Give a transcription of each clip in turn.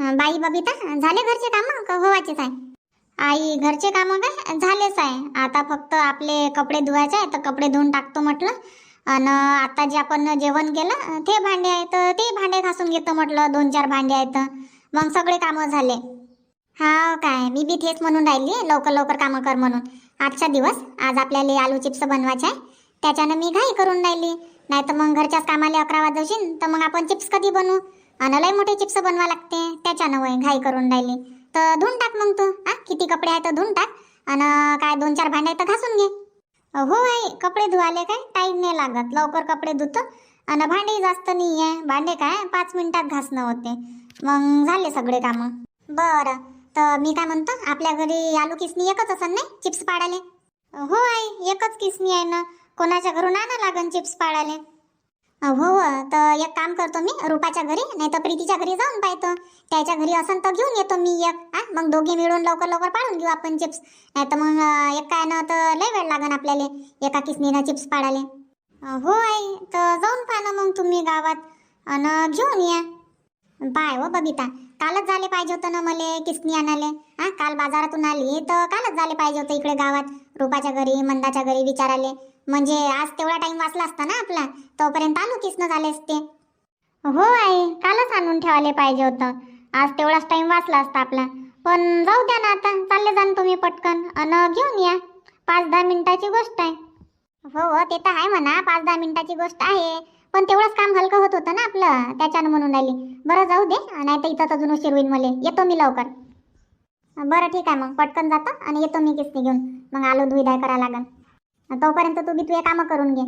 बाई बबिता झाले घरचे कामं का व्हायचेच आहे? आई घरचे कामं काय झालेच आहे. आता फक्त आपले कपडे धुवायचे आहे तर कपडे धुवून टाकतो म्हटलं. आणि आता जे आपण जेवण केलं ते भांडे आहेत ते भांडे घासून घेतो म्हटलं. दोन चार भांडे आहेत. मग सगळे कामं झाले. हा काय मी बी तेच म्हणून राहिली लवकर लवकर कामं कर म्हणून. आजचा दिवस आज आपल्याला आलू चिप्स बनवायचे आहे. त्याच्यानं मी घाई करून राहिली. नाही तर मग घरच्याच कामाला अकरा वाजवशील तर मग आपण चिप्स कधी बनवू? आणि मोठे चिप्स बनवा लागते. त्याच्यानं वय घाई करून राहिली. तर धुवून टाक मग तू हा? किती कपडे आहेत तर धुवून टाक. आणि काय दोन चार भांडे आहेत तर घासून घे. हो आई कपडे धुवाले काय? टाईम नाही लागत. लवकर कपडे धुतो. आणि भांडे जास्त नाही आहे भांडे काय? पाच मिनिटात घासणं होते. मग झाले सगळे कामं. बरं. तर मी काय म्हणतो? आपल्या घरी आलू किसनी एकच असन नाही? चिप्स पाडाले? हो आई एकच किसनी आहे ना. कोणाच्या घरून आणा लागन चिप्स पाडाले हो हो. तर एक काम करतो मी रुपाच्या घरी नाही तर प्रीतीच्या घरी जाऊन पाहतो. त्याच्या घरी असन तर घेऊन येतो मी एक हा? मग दोघे मिळून लवकर लवकर पाडून घेऊ आपण चिप्स. नाही तर मग एक काय ना तर लय वेळ लागन आपल्याला एका किसनीनं चिप्स पाडाले हो आई. तर जाऊन पहा ना मग तुम्ही गावात. आणि घेऊन या. पाय हो बबिता. कालच झाले पाहिजे होतं ना मले किसनी आणाले हा? काल बाजारातून आली तर कालच झाले पाहिजे होतं इकडे गावात. रूपाच्या घरी मंदाच्या घरी विचाराले म्हणजे आज तेवढा टाइम वाचला असता ना आपला तोपर्यंत आलो किसनं झाले असते? हो आई कालच आणून ठेवायला पाहिजे होतं. आज तेवढाच टाइम वाचला असता आपला. पण जाऊ द्या ना आता चालले जाण तुम्ही पटकन. अन घेऊन या. पाच दहा मिनिटाची गोष्ट आहे. हो हो ते तर आहे म्हणा पाच दहा मिनिटाची गोष्ट आहे. पण तेवढंच काम हलकं होत होतं ना आपलं त्याच्यानं म्हणून राहिली. बरं जाऊ दे नाही तर इथं अजून उशीर होईल मला. येतो मी लवकर. बरं ठीक आहे मग. पटकन जातो आणि येतो मी किस्ती घेऊन. मग आलो धुईदाय करायला लागेल तोपर्यंत तू बी तुझे कामं करून घे.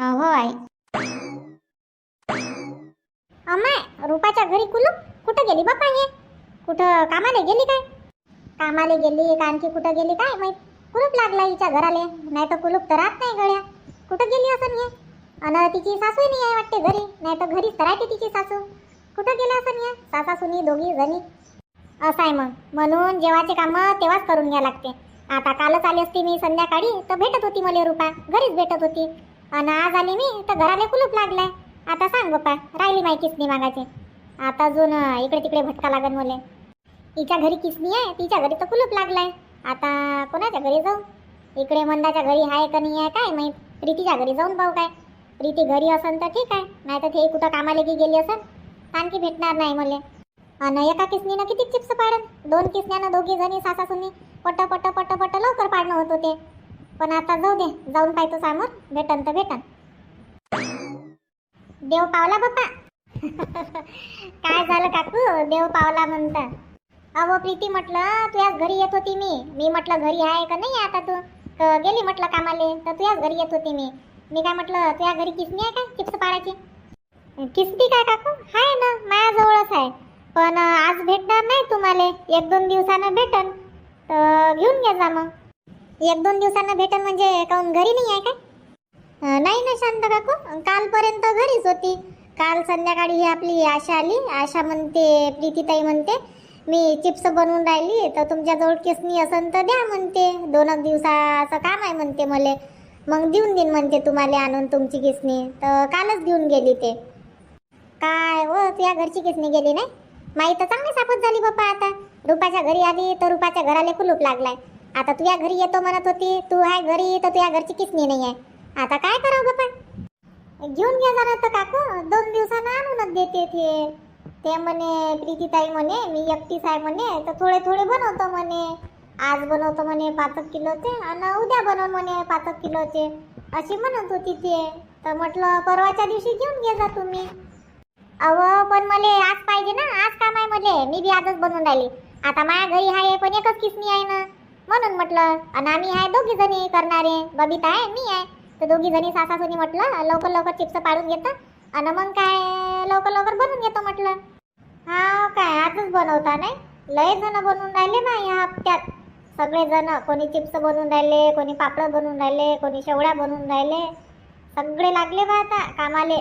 हो आई. अमाय रूपाच्या घरी कुलूप कुठं गेली बापा हे? कुठं कामाला गेली काय? कामाला गेली का आणखी कुठं गेली काय माहीत? कुलूप लागला हिच्या घराले. नाही तर कुलूप तर राहत नाही गळ्या कुठं गेली असं हे? अन तिची सासू नाही आहे वाटते घरी. नाही तर घरीच तर राहते तिची सासू. कुठं गेली असं हे? सासा सुनी दोघी जणी. असं आहे मग. म्हणून जेवाचे कामं तेव्हाच करून घ्या लागते. आता कालच आली असती मी संध्याकाळी तर भेटत होती मला रुपा. घरीच भेटत होती. आणि आज आली मी तर घराला कुलूप लागलाय. आता सांग बाप्पा राहिली माही किसनी मागायची आता अजून इकडे तिकडे भटका लागन मले. तिच्या घरी किसनी आहे तिच्या घरी तर कुलूप लागलाय. आता कोणाच्या घरी जाऊ? इकडे मंदाच्या घरी आहे का नाही आहे काय माहीत? प्रीतीच्या घरी जाऊन पाहू काय. प्रीती घरी असन तर ठीक आहे नाही तर ते कुठं कामाला की गेली असन आणखी भेटणार नाही मला. आणि एका किसनीनं किती चिप्स पाडन? दोन किसन्यानं दोघी जणी सासासुनी. पट पट पट पट लवकर पाडणं होत होते. पण आता जाऊ दे जाऊन पाहतो समोर. भेटन तर भेटन. देव पावला बाप्पा. काय झालं काकू? देव पावला म्हणता. अहो प्रीती म्हटलं तुझ्याच घरी येत होती मी. मी म्हटलं घरी आहे का नाही आता तू? गेली म्हटलं कामाले. तर तुझ्याच घरी येत होती मी. मी काय म्हटलं तुझ्या घरी किसनी आहे का चिप्स पाडायची? किसती काय काकू? आहे ना माझ्याजवळच आहे. पण आज भेटणार नाही तुम्हाला. एक दोन दिवसानं भेटन. तर घेऊन घ्या जा मग. एक दोन दिवसांना भेटन म्हणजे काऊन घरी नाही आहे काय? नाही ना शांत काकू. कालपर्यंत घरीच होती. काल संध्याकाळी ही आपली आशा आली. आशा म्हणते प्रीतीताई म्हणते मी चिप्स बनवून राहिली तर तुमच्याजवळ किसनी असन तर द्या म्हणते. दोन एक दिवसाचं काम आहे म्हणते मले. मग देऊन देईन म्हणते तुम्हाला आणून तुमची किसनी. तर कालच घेऊन गेली ते. काय हो तुझ्या घरची किसनी गेली नाही? माई तर चांगली सापत झाली बाप्पा आता. रुपाच्या घरी आली तर रुपाच्या घराला कुलूप लागलाय. आता तुझ्या घरी येतो म्हणत होती तू आहे घरी तर तुझ्या घरची किसणी नाही आहे आता काय करावं बाप्पा घेऊन घ्या जरा तर काकू दोन दिवसानं आणूनच देते ते. ते म्हणे प्रीतीताई म्हणे मी एकटीच आहे म्हणे तर थोडे थोडे बनवतो म्हणे. आज बनवतो म्हणे पाचच किलोचे आणि उद्या बनव म्हणे पाचच किलोचे. अशी म्हणत होती ते. तर म्हटलं परवाच्या दिवशी घेऊन घे जा तुम्ही. अहो पण मला आज पाहिजे ना आज काम आहे मले. मी बी आजच बनवून राहिली. आता माझ्या घरी आहे पण एकच किसनी आहे ना. म्हणून म्हटलं आणि आम्ही आहे दोघी जणी करणारे. बबिता आहे मी आहे. तर दोघी जणी सासासुनी म्हटलं लवकर लवकर चिप्स पाडून घेतो. आणि मग काय लवकर लवकर बनवून घेतो म्हटलं. हा काय आजच बनवता नाही? लय जण बनवून राहिले ना या हप्त्यात. सगळेजण कोणी चिप्स बनवून राहिले कोणी पापड बनवून राहिले कोणी शेवड्या बनवून राहिले. सगळे लागले बा आता कामाले.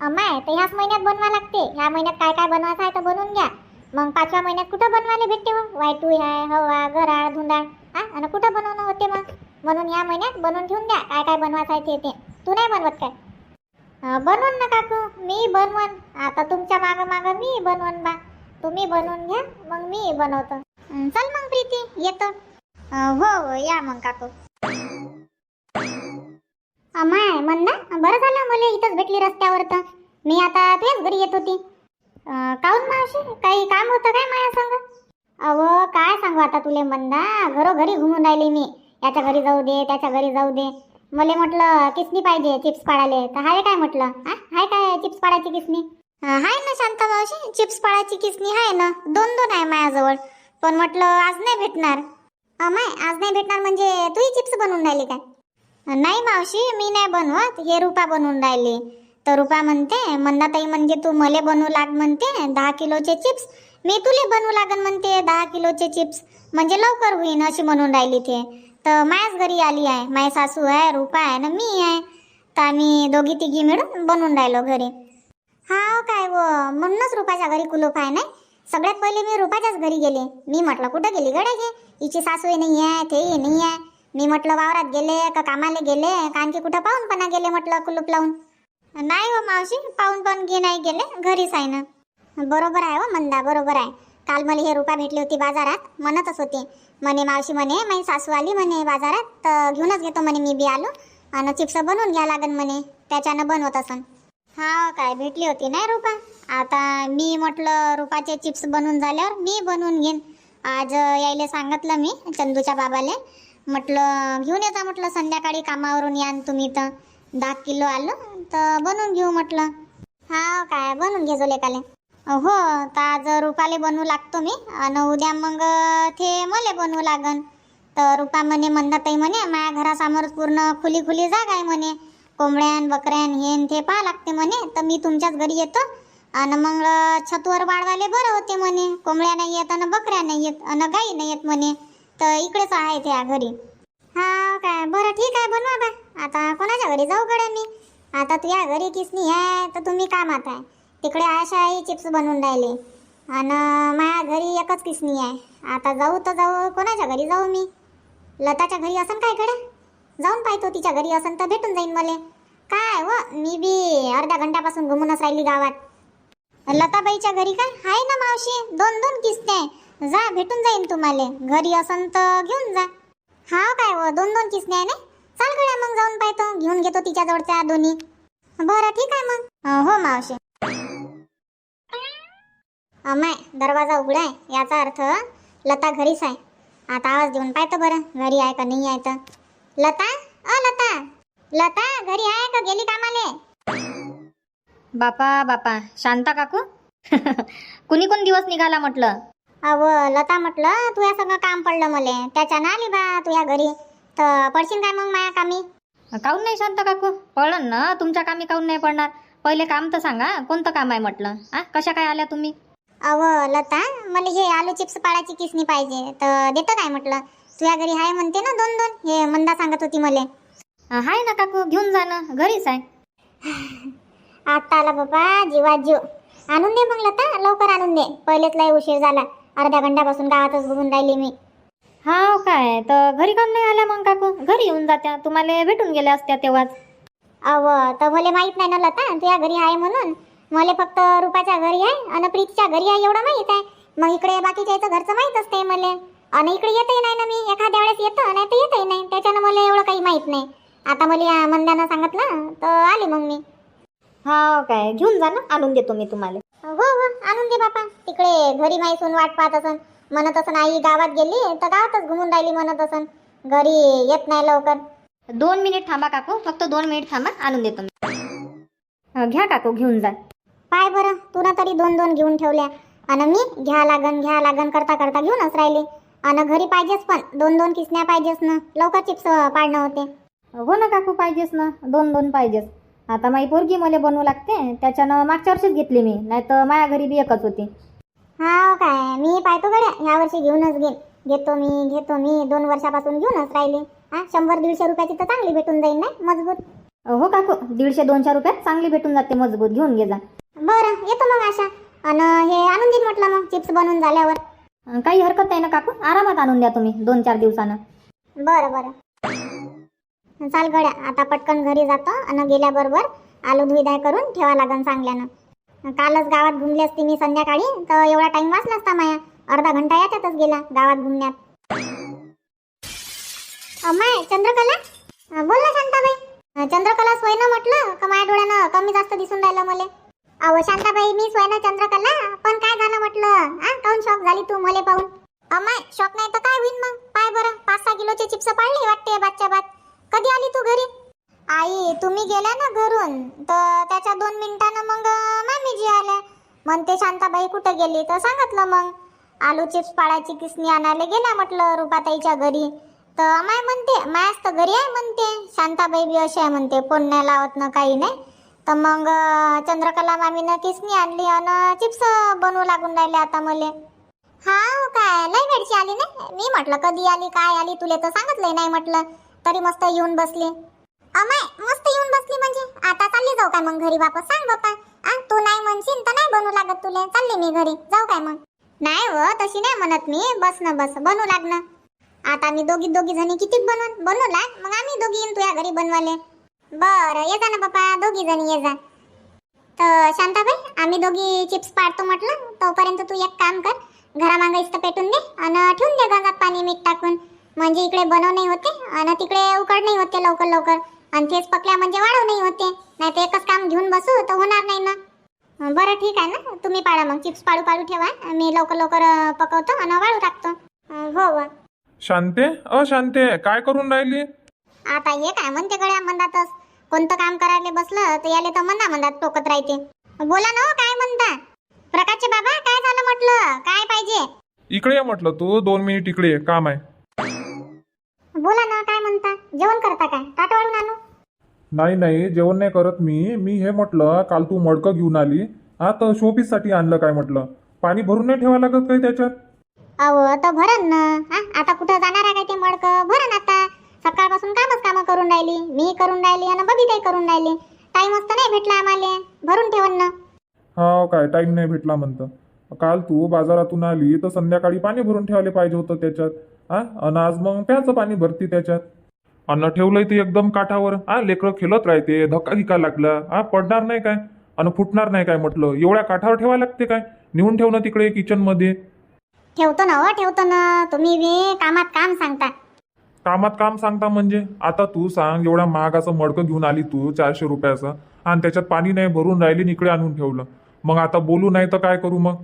अमाय तर ह्याच महिन्यात बनवा लागते. ह्या महिन्यात काय काय बनवायचं आहे तर बनवून घ्या. मग पाचव्या महिन्यात कुठं बनवायला भेटते मग? वायटू आहे हवा गराळ धुंदाळ. हा? आणि कुठं बनवणं होते मग? म्हणून या महिन्यात बनवून ठेवून द्या. काय काय बनवायचं आहे ते ते. तू नाही बनवत काय? बनवून ना काकू. मी बनवण आता तुमच्या मागं मागं मी बनवण बा. तुम्ही बनवून घ्या मग मी बनवतो. चल मग प्रीती येतो. हो हो या मग काकू. अमाय म्हणणं बरं झालं मला इथंच भेटली रस्त्यावर तर. मी आता तुझ्याच घरी येत होती. काहून मावशी? काही काम होतं काय माया सांग? अव काय सांगू आता तुले मंदा? घरोघरी घुमून राहिली मी. याच्या घरी जाऊ दे त्याच्या घरी जाऊ दे. मले म्हटलं किसनी पाहिजे चिप्स पाडाले तर हाय काय म्हटलं? हा हाय काय चिप्स पाडायची किसनी? हाय ना शांता मावशी? चिप्स पाडायची किसनी हाय ना? दोन दोन आहे माझ्याजवळ पण म्हटलं आज नाही भेटणार. अमाय आज नाही भेटणार म्हणजे तूही चिप्स बनवून राहिली काय? नाही मावशी मी नाही बनवत. हे रुपा बनवून राहिली. तर रुपा म्हणते मंदाताई म्हणजे तू मले बनवू लाग म्हणते दहा किलोचे चिप्स. मी तुले बनवू लागन म्हणते दहा किलोचे चिप्स. म्हणजे लवकर होईन अशी म्हणून राहिली ते. तर मायाच घरी आली आहे. माय सासू आहे रुपा आहे ना मी आहे. तर आम्ही दोघी तिघी मिळून बनवून राहिलो घरी. हा काय व? म्हणूनच रुपाच्या घरी कुलूप आहे नाही. सगळ्यात पहिले मी रुपाच्याच घरी गेले. मी म्हटलं कुठं गेली गडे घे हिची सासूही नाही आहे ते नाही आहे. मी म्हटलं वावरात गेले का कामाला गेले? कारण की कुठं पाहूनपणा गेले? म्हटलं कुलूप लावून. नाही हो मावशी पाहून पण घे नाही गेले घरीच आहे ना. बरोबर आहे हो मंदा बरोबर आहे. काल मला हे रुपा भेटली होती बाजारात म्हणतच होती. म्हणे मावशी म्हणे माझी सासू आली म्हणे बाजारात तर घेऊनच घेतो म्हणे मी बी आलो. आणि चिप्स बनवून घ्या लागन म्हणे त्याच्यानं बनवत असन. हा काय भेटली होती नाही रुपा? आता मी म्हटलं रुपाचे चिप्स बनवून झाल्यावर मी बनवून घेईन. आज यायले सांगितलं मी चंदूच्या बाबाले. म्हटलं घेऊन येता म्हटलं संध्याकाळी कामावरून यान तुम्ही तर. दहा किलो आलं तर बनवून घेऊ म्हटलं. हा काय बनवून घे लेकाले हो तर आज रुपाले बनवू लागतो मी. आणि उद्या मग ते मले बनवू लागन. तर रुपा म्हणे मंदाताई म्हणे माझ्या घरासमोर पूर्ण खुली खुली जागा आहे म्हणे. कोंबड्यान बकऱ्यान हेन ते पाहा लागते म्हणे. तर मी तुमच्याच घरी येतो. आणि मग छतवर वाढवाले बरं होते म्हणे. कोंबड्या नाही येत आणि बकऱ्या नाही येत आणि गाई नाही येत म्हणे. तर इकडेच आहे त्या घरी. हा काय बरं ठीक आहे बनवा बा. आता कोणाच्या घरी जाऊ गड्या मी? आता तुझ्या घरी किसनी आहे तर तुम्ही कामात आहे. तिकडे आशा आई चिप्स बनवून राहिले. आणि माझ्या घरी एकच किसनी आहे. आता जाऊ तर जाऊ कोणाच्या घरी जाऊ मी? लताच्या घरी असन काय कडे जाऊन पाहतो तिच्या घरी असन तर भेटून जाईन मले. काय व मी बी अर्ध्या घंट्यापासून घुमूनच राहिली गावात. लताबाईच्या घरी काय? आहे ना मावशी दोन दोन किसने आहे जा भेटून जाईन तुम्हाला घरी असन तर घेऊन जा. हा काय व दोन दोन किसने आहे ना? चाल गड्या मग जाऊन पाहतो. घेऊन घेतो तिच्या जवळच्या दोन्ही. बरं ठीक आहे मग. अं, हो मावशी. अमाय दरवाजा उघडा आहे. याचा अर्थ लता घरीच आहे. आता आवाज देऊन पाहतो बरं घरी आहे का नाही आहे तर. लता? अ लता. लता घरी आहे का? गेली कामाले? बापा बापा. शांता काकू? कुणी कोण दिवस निघाला म्हटलं? अव लता म्हटलं तुझ्या सगळं काम पडलं मले. त्याच्यानं आली बा तुझ्या घरी. तर पडशील काय मग माया कामी? काऊन नाही शांता काकू? पडन ना तुमच्या कामी काऊन नाही पडणार? पहिले काम तर सांगा कोणतं काम आहे म्हटलं? आ कशा काय आल्या तुम्ही? अव लता मला हे आलू चिप्स पाडायची किसनी पाहिजे तर देतं काय म्हटलं? तुझ्या घरी आहे म्हणते ना दोन दोन हे मंदा सांगत होती मले. अं, हाय ना काकू घेऊन जा ना घरीच आहे. आता आला बाबा जीवात जीव. आणून दे मग लता लवकर आणून दे. पहिलेच लय उशीर झाला. अर्ध्या घंट्यापासून गावातच घुमून राहिली मी. हा काय? तर घरी काऊन नाही आल्या मग काकू? घरी येऊन जात्या. तुम्हाला भेटून गेल्या असत्या तेव्हाच. अव तर भले माहीत नाही ना लता तुझ्या घरी आहे म्हणून. मला फक्त रुपाच्या घरी आहे आणि प्रीतीच्या घरी आहे एवढं माहीत आहे. मग इकडे बाकीच्या याचं घरचं माहीत असते मला. आणि इकडे येतही नाही ना मी एखाद्या वेळेस येतं नाही तर येतही नाही. त्याच्यानं मला एवढं काही माहीत नाही. आता मला या मंद्यानं सांगितलं तर आली मग मी. हा काय? घेऊन जा ना आणून देतो मी तुम्हाला. हो हो आणून दे बापा. तिकडे घरी माही सून वाट पाहत असन. म्हणत असन आई गावात गेली तर गावातच घुमून राहिली म्हणत असन. घरी येत नाही लवकर. दोन मिनिट थांबा काकू फक्त दोन मिनिट थांबा आणून देतो मी. घ्या काकू घेऊन जा. पाय बरं तुला तरी दोन दोन घेऊन ठेवल्या. आणि मी घ्या लागन घ्या लागन करता करता घेऊनच राहिले. आणि घरी पाहिजेच पण दोन दोन किसण्या पाहिजेच ना. लवकर चिप्स पाडणं होते. हो ना काकू पाहिजेच ना. दोन दोन पाहिजेच आता माझी पोरगी मला बनवू लागते त्याच्यानं मागच्या वर्षीच घेतली मी नाही तर माझ्या घरी बी एकच होती. हा काय मी पाहतो गड्या ह्या वर्षी घेऊनच घेईन. घेतो मी घेतो मी दोन वर्षापासून घेऊनच राहिले. हा शंभर दीडशे रुपयाची तर चांगली भेटून जाईल ना मजबूत. हो काकू दीडशे दोनशे रुपयात चांगली भेटून जाते मजबूत. घेऊन घे जा. बरं येतो मग आशा. आणि हे आणून देईन म्हटलं मग चिप्स बनवून झाल्यावर. अं, काही हरकत नाही ना काकू? आरामात आणून द्या तुम्ही दोन चार दिवसानं. बरं बरं. चाल गड्या आता पटकन घरी जातो आणि गेल्याबरोबर आलू धुईदाय करून ठेवा लागन चांगल्यानं. कालच गावात घुमली असती मी संध्याकाळी तर एवढा टाइम वाचला असता माया. अर्धा घंटा याच्यातच गेला गावात घुमण्यात. अमाय चंद्रकला? बोल ना शांताबाई. चंद्रकला स्वयं म्हटलं का माझ्या डोळ्यानं कमी जास्त दिसून राहिलं मला? अहो शांताबाई मी स्वयं चंद्रकला पण काय झालं म्हटलं? हा काऊन शॉक झाली तू मले पाहून? अमाय शॉक नाही तर काय होईन मग? पाय बरं पाच सहा किलोचे चिप्स पाडले वाटते बादच्या बात कधी आली तू घरी? आई तुम्ही गेल्या ना घरून? तर त्याच्या दोन मिनिटानं मग मामीजी आल्या. म्हणते शांताबाई कुठे गेली? तर सांगितलं मग. आलू चिप्स पाडायची किसनी आणायला गेल्या म्हटलं रुपाताईच्या घरी. तर माय म्हणते मायाच तर घरी आहे म्हणते. शांताबाई बी अशी आहे म्हणते. फोन नाही लावत ना काही नाही. तर मग चंद्रकला मामीनं किसनी आणली आणि चिप्स बनवू लागून राहिले आता मले. हा हो काय? लय वेळची आली नाही? मी म्हटलं कधी आली? काय आली? तुले तर सांगितलंय नाही म्हटलं. तरी मस्त येऊन बसली. अमाय मस्त येऊन बसली म्हणजे. आता चालली जाऊ काय मग घरी वापस? सांग बापा आ तू नाही म्हणशील तर नाही बनू लागत तुले. चालली मी घरी. जाऊ काय मग? नाही व तशी नाही म्हणत मी. बस ना बस. बनू लागणं आता मी दोघी दोघी जणी किती बनवून बनवू लाग. मग आम्ही दोघी येईन तुझ्या घरी बनवाले बरं ये जा ना बापा दोघी जणी ये जा. तर शांताबाई आम्ही दोघी चिप्स पाडतो म्हटलं. तोपर्यंत तू एक काम कर. घरामागं इस्त पेटून दे आणि ठेवून दे गंगात पाणी मीठ टाकून. म्हणजे इकडे बनव नाही होते आणि तिकडे उकड नाही होते लवकर लवकर. आणि तेच पकल्या म्हणजे वाढव नाही होते. नाही तर एकच काम घेऊन बसू तर होणार नाही ना. बरं ठीक आहे ना. तुम्ही पाडा मग. चिप्स पाडू पाडू ठेवा. मी लवकर लवकर पकवतो आणि वाळू टाकतो. हो हो. शांते? अ शांते काय करून राहिली? आता हे काय म्हणते गड्या म्हणतातच कोणतं काम करायला बसलं तर याले तर म्हणा म्हणतात टोकत राहते. बोला ना हो, काय म्हणता? प्रकाशचे बाबा काय झालं म्हटलं? काय पाहिजे? इकडे ये म्हटलं तू. दोन मिनिट इकडे ये. काम आहे. बोला ना काय म्हणता? जेवण करता काय? ताट वाढून आणू? नाही नाही जेवण नाही करत मी. मी हे म्हटलं काल तू मडकं घेऊन आली. हा तर शोपीससाठी आणलं काय म्हटलं? पाणी भरून नाही ठेवा लागत काही त्याच्यात? अहो तर भरण ना. हा आता कुठं जाणार आहे काय ते मडक? भरण आता. सकाळपासून कामच कामं करून राहिली. मी करून राहिली आणि बबीताई करून राहिली. टाइमच तर नाही भेटला आम्हाला. भरून ठेवन ना. हा काय टाइम नाही भेटला म्हणतं. काल तू बाजारातून आली तर संध्याकाळी पाणी भरून ठेवायला पाहिजे होतं त्याच्यात. हा आणि आज मग प्याचं पाणी भरती त्याच्यात. अन्न ठेवलंय ते एकदम काठावर. हा लेकरं खेळत राहते धक्का गिका लागला. हा पडणार नाही काय? आणि फुटणार नाही काय म्हटलं? एवढ्या काठावर ठेवायला लागते काय? नेऊन ठेव ना तिकडे किचनमध्ये. ठेवतो ना हो ठेवतो ना. तुम्ही बी कामात काम सांगता. कामात काम सांगता म्हणजे? आता तू सांग एवढ्या महागाचं मडकं घेऊन आली तू चारशे रुपयाचं. आणि त्याच्यात पाणी नाही भरून राहिली इकडे आणून ठेवलं. मग आता बोलू नाही तर काय करू मग?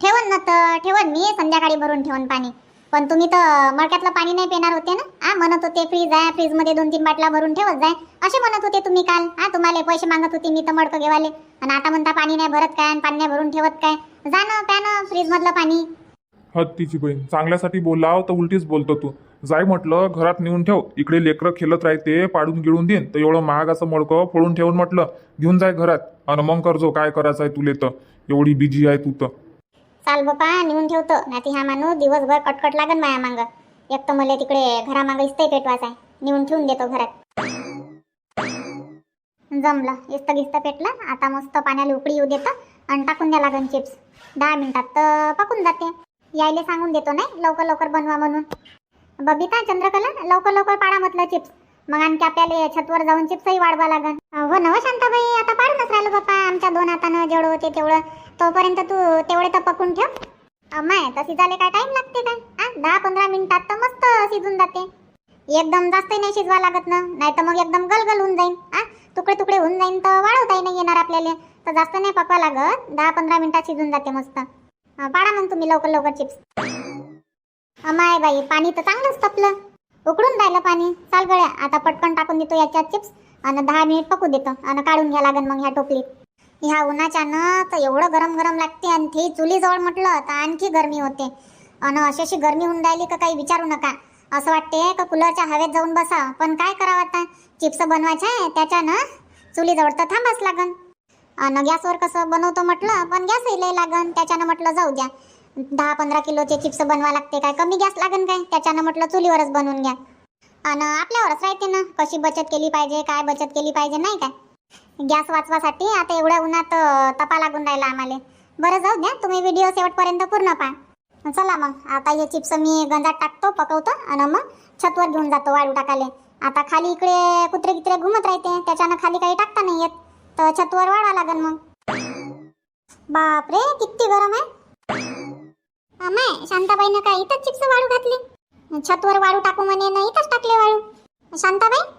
ठेवन ना तर ठेवन मी संध्याकाळी भरून ठेवन पाणी. पण तुम्ही तर मडक्यातलं पाणी नाही पिणार होते ना? हा म्हणत होते फ्रीज आहे फ्रीजमध्ये दोन तीन बाटल्या भरून ठेवत जाय. असे म्हणत होते तुम्ही काल. हा तुम्हाला पैसे मागत होते मी तर मडकं घेवाले. आणि आता म्हणता पाणी नाही भरत काय आणि पाणी नाही भरून ठेवत काय? जा ना फ्रीजमधलं ना पाणी. हत्तीची बहीण चांगल्यासाठी बोलाव तर उलटीच बोलतो तू. जाय म्हटलं घरात नेऊन ठेव. इकडे लेकरं खेळत राहते पाडून गिळून देईन. तर एवढं महागाचं मडकं फोडून ठेवून म्हटलं घेऊन जाय घरात. आणि मग करजो काय करायचं आहे तुले तर. एवढी बिजी आहे तू तर. चाल बापा नेऊन ठेवतो. नाही ह्या माणूस दिवसभर कटकट लागन माया मांग. एक तर मला तिकडे घरामागं इस्तही पेटवायचा आहे. नेऊन ठेवून देतो घरात. जमलं. इस्त गिस्त पेटलं. आता मस्त पाण्याला उकळी येऊ देतं आणि टाकून द्या लागन चिप्स. दहा मिनिटात तर पकून जाते. यायले सांगून देतो नाही. लवकर लवकर बनवा म्हणून. बबिता चंद्रकला लवकर लवकर पाडा म्हटलं चिप्स. मग आणखी आपल्याला छतवर जाऊन चिप्सही वाढवा लागन. हो नव शांताबाई आता पाडूनच राहिलं बाप्पा आमच्या दोन हातानं जेवढं होते तेवढं. तोपर्यंत तू तेवढे तर पकून ठेव. अमाय तर शिजायला काय टाइम लागते काय? आ दहा पंधरा मिनिटात तर मस्त शिजून जाते. एकदम जास्त नाही शिजवा लागत ना. नाही तर मग एकदम गलगल होऊन जाईन. आ तुकडे तुकडे होऊन जाईन तर वाढवताही नाही येणार आपल्याला. तर जास्त नाही पकवा लागत. दहा पंधरा मिनिटात शिजून जाते मस्त. पाडा मग तुम्ही लवकर लवकर चिप्स अमाय बाई पाणी तर चांगलंच तपलं. उकडून राहिलं पाणी. चाल गळ्या आता पटकन टाकून देतो याच्यात चिप्स आणि दहा मिनिट पकू देतो. आणि काढून घ्या लागन मग ह्या टोपलीत. ह्या उन्हाच्यानं तर एवढं गरम गरम लागते आणि ते चुलीजवळ म्हटलं तर आणखी गरमी होते. आणि अशी अशी गरमी होऊन राहिली का काही विचारू नका. असं वाटते का कूलरच्या हवेत जाऊन बसा. पण काय करावं आता? चिप्स बनवायचं आहे त्याच्यानं चुलीजवळ तर थांबाच लागन. आणि गॅसवर कसं बनवतो म्हटलं पण गॅसही लय लागन. त्याच्यानं म्हटलं जाऊ द्या. दहा पंधरा किलोचे चिप्स बनवा लागते काय? कमी गॅस लागन काय? त्याच्यानं म्हटलं चुलीवरच बनवून घ्या. आणि आपल्यावरच राहते ना कशी बचत केली पाहिजे काय बचत केली पाहिजे नाही काय? गॅस वाचवासाठी आता एवढ्या उन्हात तपा लागून राहिला आम्हाला. बरं जाऊ द्या तुम्ही व्हिडिओ शेवटपर्यंत पूर्ण पहा. चला मग आता हे चिप्स मी गंजात टाकतो पकवतो आणि मग छतवर घेऊन जातो वाळू टाकाले आता खाली इकडे कुत्रे कित्रे घुमत राहते त्याच्यानं खाली काही टाकता नाही येत. तर छतवर वाढवा लागेल मग. बापरे किती गरम आहे. माय शांताबाईनं काय इथंच चिप्स वाळू घातली? छतवर वाळू टाकू म्हणे ना इथंच टाकले वाळू. शांताबाई?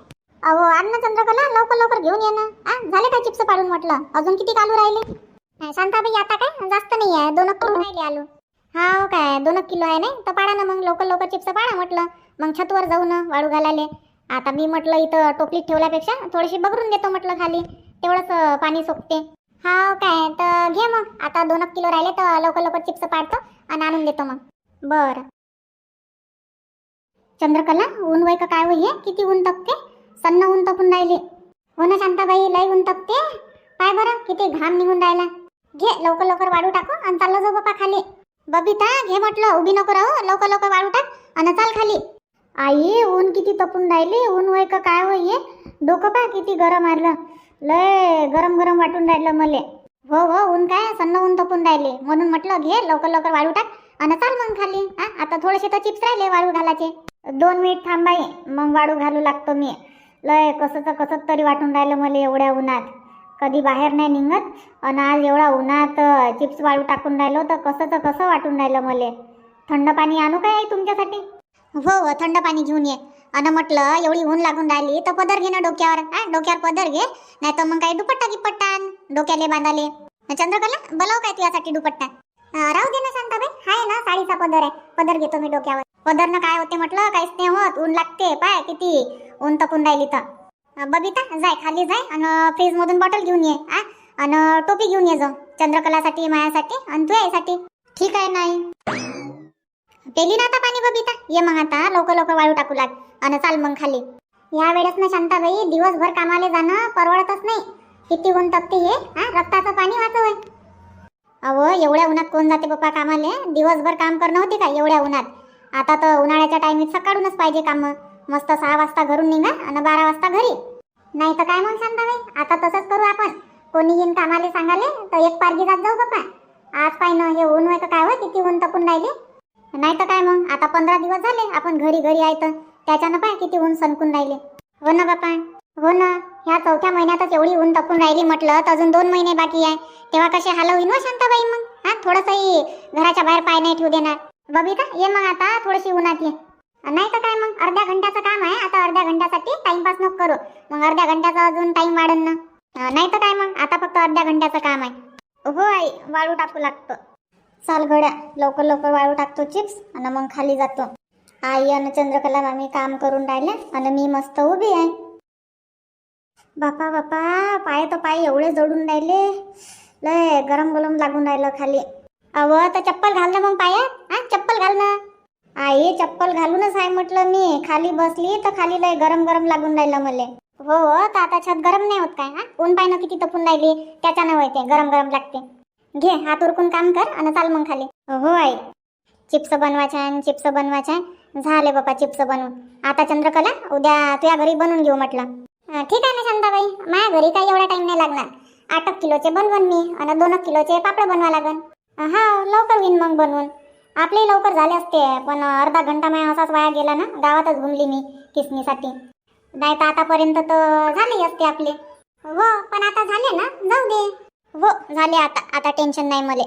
अहो आण ना चंद्रकला लवकर लवकर घेऊन ये ना. आ झाले काय चिप्स पाडून म्हटलं? अजून किती आलू राहिले? नाही, शांताबाई आता काय? जास्त नाही आहे. दोन किलो राहिले आलू. हा काय? दोन किलो आहे नाही? तर पाडा ना मग. लवकर लवकर चिप्स पाडा म्हटलं. मग छतवर जाऊ ना वाळू घालायले. आता मी म्हटलं इथं टोपलीत ठेवल्यापेक्षा थोडीशी बघरून देतो म्हटलं खाली. तेवढंच पाणी सोपते हा काय? तर घे मग. आता दोन किलो राहिले तर लवकर लवकर चिप्स पाडतो आणि आणून देतो मग. बरं. चंद्रकला ऊन वय काय होई किती ऊन तपते? सन्न ऊन तपून राहिले. हो ना शांताबाई लय ऊन तपते? पाय बरं किती घाम निघून राहिला. घे लवकर लवकर वाढू टाकू आणि चाललो जाऊ बापा खाली. बबिता घे म्हटलं उभी नको राहू लवकर लवकर वाढू टाक आणि चाल खाली. आई ऊन किती तपून राहिले ऊन वय का काय होय डोकं पा किती गरम आलं. लय गरम गरम वाटून राहिलं मले. हो हो ऊन काय सन्न ऊन तपून राहिले. म्हणून म्हटलं घे लवकर लवकर वाळू टाक आणि चाल मग खाली. हा आता थोडेसे तर चिप्स राहिले वाळू घालायचे. दोन मिनिट थांबाई मग वाळू घालू लागतो मी. लय कसं कसं तरी वाटून राहिलं मला एवढ्या उन्हात. कधी बाहेर नाही निघत आणि आज एवढा उन्हात चिप्स वाळू टाकून राहिलो तर कसंचं कसं वाटून राहिलं मला. थंड पाणी आणू काय तुमच्यासाठी? हो हो थंड पाणी घेऊन ये. अन म्हटलं एवढी ऊन लागून राहिली तर पदर घे ना डोक्यावर. हा डोक्यावर पदर घे नाही तर मग काय दुपट्टा गिपट्टा आण डोक्याले बांधाले. चंद्रकला बोलाव काय तुझ्यासाठी दुपट्टा? राहू दे ना शांताबाई. हाय ना साडीचा पदर आहे. पदर घेतो मी डोक्यावर. पदरनं काय होते म्हटलं? काहीच नाही होत ऊन लागते पाय किती? ऊन तपून राहिली तर. बबिता जाय खाली जाय आणि फ्रीज मधून बॉटल घेऊन ये आ? आणि टोपी घेऊन ये जाऊ चंद्रकलासाठी मायासाठी आणि तू यासाठी ठीक आहे नाही? पेली ना आता पाणी बबिता. ये मग आता लवकर लवकर वाळू टाकू लाग. आणि चाल मग खाली. या वेळेस ना शांताबाई दिवसभर कामाले जाणं परवडतच नाही. किती ऊन तपते हे हा रक्ताचं पाणी वाचवय अहो एवढ्या उन्हात कोण जाते पप्पा कामाले? दिवसभर काम करणं होते का एवढ्या उन्हात? आता तर उन्हाळ्याच्या टायमीत सकाळूनच पाहिजे काम. मस्त सहा वाजता घरून निघा आणि बारा वाजता घरी. नाही तर काय मग शांताबाई? आता तसंच करू आपण. कोणी येईन कामाले सांगाले तर एक पारगी जात जाऊ बाप्पा आज पाय ना हे ऊन होय का काय होय? किती ऊन तपून राहिले. नाही तर काय मग? आता पंधरा दिवस झाले आपण घरी घरी आहे तर. त्याच्यानं पाय किती ऊन सणकून राहिले. हो ना बापा. हो ना. ह्या चौथ्या महिन्यातच एवढी ऊन तपून राहिली म्हटलं तर अजून दोन महिने बाकी आहे. तेव्हा कसे हाल होईन शांताबाई मग? हा थोडंसंही घराच्या बाहेर पाय नाही ठेवू देणार. बबिता ये मग आता थोडीशी उन्हात ये. नाही तर काय मग? अर्ध्या घंट्याचं काम आहे. आता अर्ध्या घंट्यासाठी टाइमपास नको करू. मग अर्ध्या घंट्याचा अजून टाइम वाढन ना. नाही तर काय मग? आता फक्त अर्ध्या घंट्याचं काम आहे. हो आई वाळू टाकू लागतं. चाल घड्या. लवकर लवकर वाळू टाकतो चिप्स. आणि मग खाली जातो. आई आणि चंद्रकला मामी काम करून राहिले. आणि मी मस्त उभी आहे. बापा बापा. पाय तर पाय एवढे जडून राहिले. लय गरम गरम लागून राहिलं खाली. अव तर चप्पल घाल ना मग पायात हा चप्पल घाल ना. आई चप्पल घालूनच आहे म्हटलं मी. खाली बसली तर खाली लय गरम गरम लागून राहिलं मले. हो, हो तर आता छत गरम नाही होत काय? हा ऊन पाय ना किती तपून राहिली. त्याच्यानं होते गरम गरम लागते. घे हात उरकून काम कर आणि चाल मग खाली. हो आई. चिप्स बनवायचे आहे चिप्स बनवायचे झाले बापा चिप्स बनवून. आता चंद्रकला उद्या तुझ्या घरी बनवून घेऊ म्हटलं. ठीक आहे ना शांताबाई. माझ्या घरी काही एवढा टाइम नाही लागणार. आठ एक किलोचे बनवून मी आणि दोन किलोचे पापड बनवा लागन. हा लवकर घेईन मग बनवून. आपले लवकर झाले असते पण अर्धा घंटा माझ्या असाच वाया गेला ना गावातच घुमली मी किसनीसाठी. नाही तर आतापर्यंत तर झाले असते आपले. हो पण आता झाले ना? जाऊ दे. हो झाले आता आता टेन्शन नाही मले.